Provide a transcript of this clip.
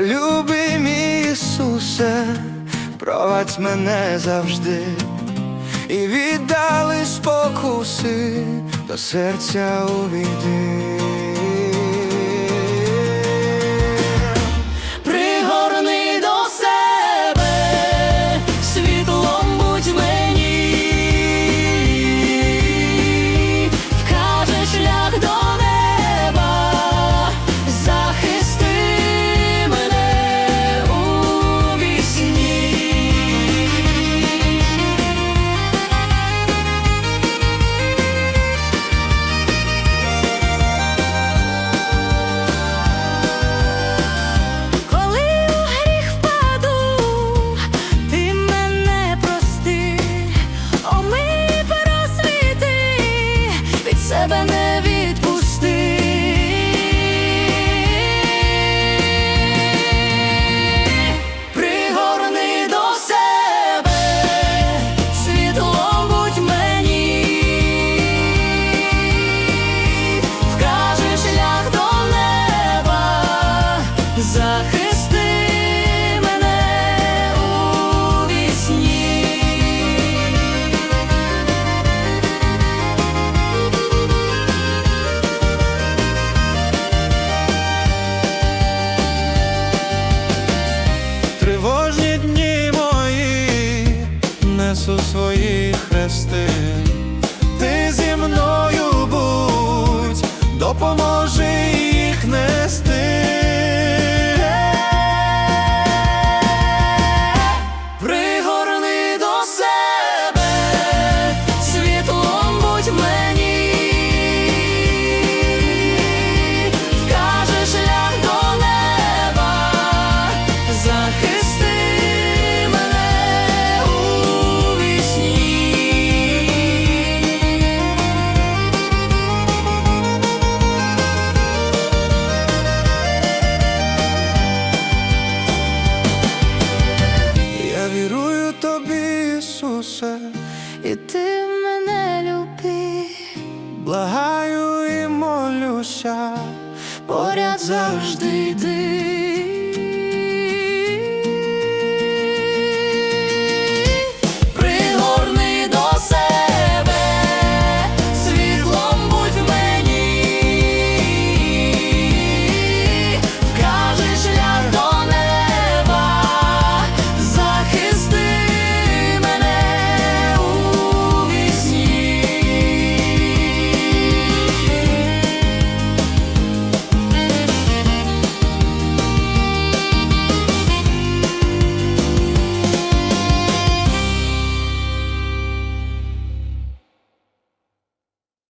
Любим любий Ісусе, провадь мене завжди, і віддали спокуси до серця увійди. Ісус своїх хрести, ти зі мною будь, допоможи. завжди йди.